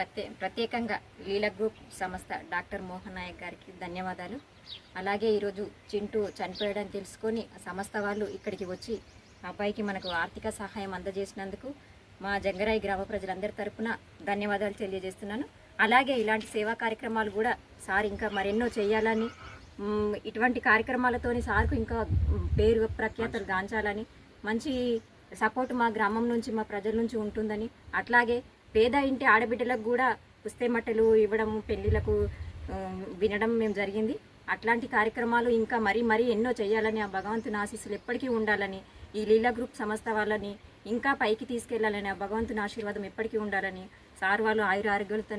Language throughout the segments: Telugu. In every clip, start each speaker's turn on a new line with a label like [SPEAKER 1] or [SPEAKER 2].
[SPEAKER 1] ప్రత్యే ప్రత్యేకంగా లీల గ్రూప్ సంస్థ డాక్టర్ మోహన్ నాయక్ గారికి ధన్యవాదాలు. అలాగే ఈరోజు చింటూ చనిపోయాడని తెలుసుకొని సంస్థ వాళ్ళు ఇక్కడికి వచ్చి అబ్బాయికి మనకు ఆర్థిక సహాయం అందజేసినందుకు మా జంగరాయి గ్రామ ప్రజలందరి తరపున ధన్యవాదాలు తెలియజేస్తున్నాను. అలాగే ఇలాంటి సేవా కార్యక్రమాలు కూడా సార్ ఇంకా మరెన్నో చేయాలని ఇటువంటి కార్యక్రమాలతోని సార్కు ఇంకా పేరు ప్రఖ్యాతలు గాంచాలని మంచి సపోర్ట్ మా గ్రామం నుంచి మా ప్రజల నుంచి ఉంటుందని అట్లాగే పేద ఇంటి ఆడబిడ్డలకు కూడా పుస్తెమట్టలు ఇవ్వడం పెళ్ళిలకు ఆ, వినడం మేము జరిగింది. అట్లాంటి కార్యక్రమాలు ఇంకా మరీ మరీ ఎన్నో చేయాలని ఆ భగవంతుని ఆశీస్సులు ఎప్పటికీ ఉండాలని ఈ లీలా గ్రూప్ సంస్థ వాళ్ళని ఇంకా పైకి తీసుకెళ్ళాలని ఆ భగవంతుని ఆశీర్వాదం ఎప్పటికీ ఉండాలని సార్ వాళ్ళు ఆయుర ఆరోగ్యాలతో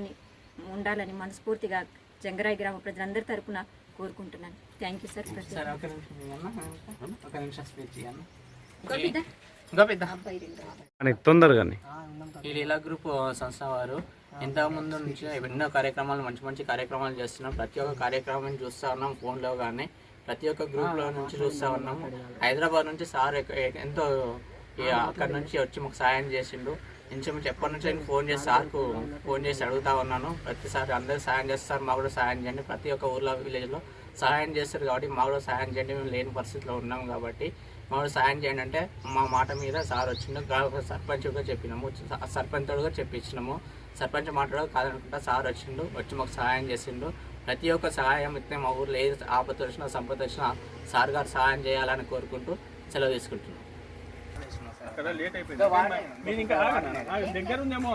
[SPEAKER 1] ఉండాలని మనస్ఫూర్తిగా జంగరాయి గ్రామ ప్రజలందరి తరపున కోరుకుంటున్నాను. థ్యాంక్ యూ సార్
[SPEAKER 2] సార్ ఒక నిమిషం ఇవ్వన్నా? ఈ లీలా గ్రూప్ సంస్థ వారు. ఇంతకు ముందు నుంచి ఎన్నో కార్యక్రమాలు మంచి మంచి కార్యక్రమాలు చేస్తున్నాం. ప్రతి ఒక్క కార్యక్రమం చూస్తూ ఉన్నాం ఫోన్లో కానీ ప్రతి ఒక్క గ్రూప్లో నుంచి చూస్తూ ఉన్నాము హైదరాబాద్ నుంచి సార్ ఎంతో అక్కడ నుంచి వచ్చి మాకు సాయం చేసిండు. ఇంచుమించు ఎప్పటి నుంచి నేను ఫోన్ చేసి సార్కు ఫోన్ చేసి అడుగుతా ఉన్నాను. ప్రతిసారి అందరూ సాయం చేస్తారు మా కూడా సాయం చేయండి. ప్రతి ఒక్క ఊర్లో విలేజ్లో సహాయం చేస్తారు కాబట్టి మా కూడా సహాయం చేయండి. మేము లేని పరిస్థితిలో ఉన్నాం కాబట్టి మాకు సహాయం చేయండి అంటే మా మాట మీద సార్ వచ్చిండు గ్రామ సర్పంచ్ కూడా చెప్పినాము స- సర్పంచ్ తోడు కూడా చెప్పించినాము సర్పంచ్ మాట్లాడక కాదనుకుంటా సార్ వచ్చిండు వచ్చి మాకు సహాయం చేసిండు ప్రతి ఒక్క సహాయం ఇస్తే మా ఊర్లో ఏది ఆపద వచ్చినా సంపద వచ్చినా సార్ గారు సహాయం చేయాలని కోరుకుంటూ సెలవు తీసుకుంటున్నాం
[SPEAKER 3] కదా లేట్ అయిపోయింది మీరు ఇంకా ఆగండి. ఆగండి. దగ్గర ఉందేమో